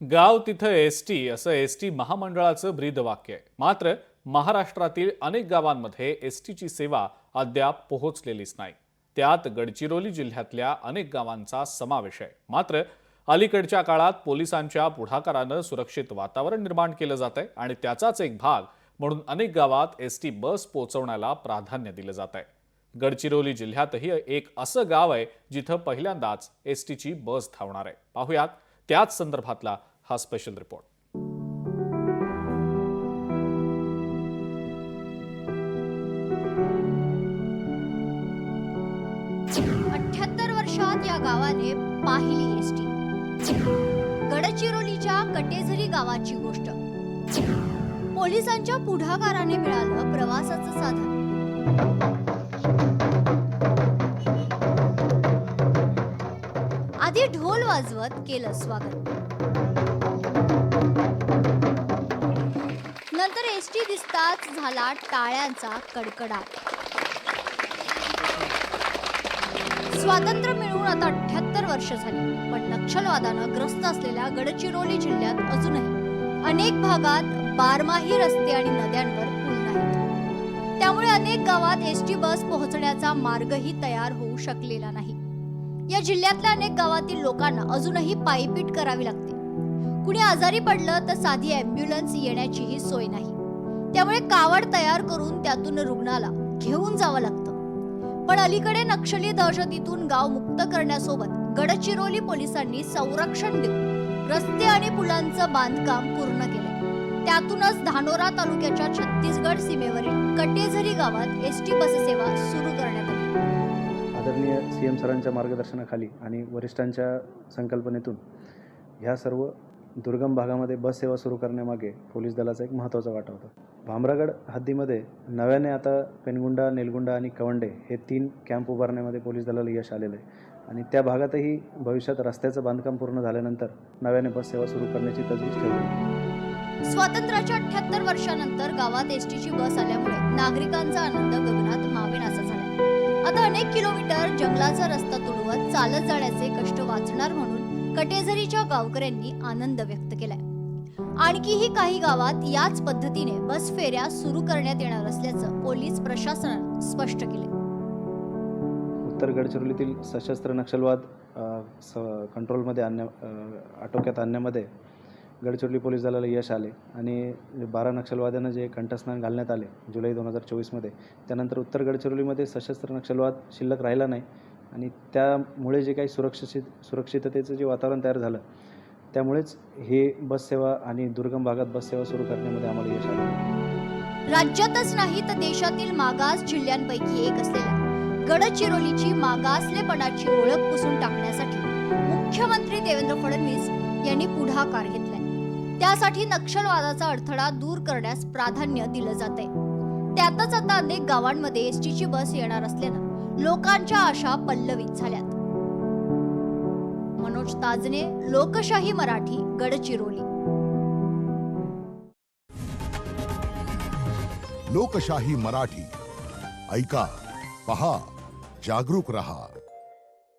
गाव तिथं S T असं एस टी महामंडळाचं ब्रीदवाक्य आहे. मात्र महाराष्ट्रातील अनेक गावांमध्ये एस टीची सेवा अद्याप पोहोचलेलीच नाही. त्यात गडचिरोली जिल्ह्यातल्या अनेक गावांचा समावेश आहे. मात्र अलीकडच्या काळात पोलिसांच्या पुढाकारानं सुरक्षित वातावरण निर्माण केलं जात आहे आणि त्याचाच एक भाग म्हणून अनेक गावात एस टी बस पोहोचवण्याला प्राधान्य दिलं जात आहे. गडचिरोली जिल्ह्यातही एक असं गाव आहे जिथं पहिल्यांदाच एस टीची बस धावणार आहे. पाहुयात त्याच संदर्भातला हा स्पेशल रिपोर्ट. अठ्याहत्तर वर्षात या गावाने पाहिली एसटी. गडचिरोलीच्या कटेझरी गावाची गोष्ट. पोलिसांच्या पुढाकाराने मिळालं प्रवासाचं साधन. आधी ढोल वाजवत केलं स्वागत. नंतर एसटी दिसताच झाला टाळ्यांचा कडकडाट. स्वातंत्र्य मिळून आता अठ्याहत्तर वर्ष झाली पण नक्षलवादानं ग्रस्त असलेल्या गडचिरोली जिल्ह्यात अजूनही अनेक भागात बारमाही रस्ते आणि नद्यांवर पूल नाहीत. त्यामुळे अनेक गावात एसटी बस पोहोचण्याचा मार्गही तयार होऊ शकलेला नाही. या जिल्ह्यातल्या अनेक गावातील लोकांना अजूनही पायपीट करावी लागते. कुणी आजारी पडलं तर साधी ॲम्ब्युलन्स येण्याचीही सोय नाही. त्यामुळे कावड तयार करून त्यातून रुग्णाला घेऊन जावं लागतं. पण अलीकडे नक्षली दहशतीतून गाव मुक्त करण्यासोबत गडचिरोली पोलिसांनी संरक्षण देऊन रस्ते आणि पुलांचं बांधकाम पूर्ण केलं. त्यातूनच धानोरा तालुक्याच्या छत्तीसगड सीमेवरील कटेझरी गावात एस टी बससेवा सुरू करण्यात आली. आदरणीय सी एम सरांच्या मार्गदर्शनाखाली आणि वरिष्ठांच्या संकल्पनेतून ह्या सर्व दुर्गम भागामध्ये बस सेवा सुरू करण्यामागे पोलीस दलाचा एक महत्त्वाचा वाटा होता. भामरागड हद्दीमध्ये नव्याने आता पेनगुंडा निलगुंडा आणि कवंडे हे तीन कॅम्प उभारण्यामध्ये पोलीस दलाला यश आलेलं आहे. आणि त्या भागातही भविष्यात रस्त्याचं बांधकाम पूर्ण झाल्यानंतर नव्याने बस सेवा सुरू करण्याची तजवीज ठेवली. स्वातंत्र्याच्या अठ्याहत्तर वर्षानंतर गावात एसटीची बस आल्यामुळे नागरिकांचा आनंद गगनात मावेनासा झाला. आता अनेक किलोमीटर जंगलाचा रस्ता तुडवत चालत जाण्याचे कष्ट वाचणार म्हणून कटेझरीच्या गावकऱ्यांनी आनंद व्यक्त केलाय. आणखीही काही गावात याच पद्धतीने बस फेऱ्या सुरू करण्यात येणार असल्याचं पोलीस प्रशासनानं स्पष्ट केले उत्तर गडचिरोलीतील सशस्त्र नक्षलवाद स कंट्रोलमध्ये आणण्या आटोक्यात आणण्यामध्ये गडचिरोली पोलीस दलाला यश आले आणि बारा नक्षलवाद्यांना जे कंठस्नान घालण्यात आले जुलै दोन हजार चोवीसमध्ये. त्यानंतर उत्तर गडचिरोलीमध्ये सशस्त्र नक्षलवाद शिल्लक राहिला नाही. आणि त्यामुळे जे काही सुरक्षित सुरक्षिततेचं जे वातावरण तयार झालं त्यामुळेच हे बस सेवा आणि दुर्गम भागात बस सेवा सुरू करण्यामध्ये आम्हाला यश आलं. राज्यातच नाही तर देशातील मागास जिल्ह्यांपैकी एक असलेल्या गडचिरोलीची मागासलेपणाची ओळख पुसून टाकण्यासाठी मुख्यमंत्री देवेंद्र फडणवीस यांनी पुढाकार घेतलाय. त्यासाठी नक्षलवादाचा अडथळा दूर करण्यास प्राधान्य दिलं जात आहे त्यातच आता अनेक गावांमध्ये एसटीची बस येणार असल्यानं लोकांच्या आशा पल्लवित झाल्यात. मनोज ताजने लोकशाही मराठी गडचिरोली. लोकशाही मराठी. ऐका पहा जागरूक रहा.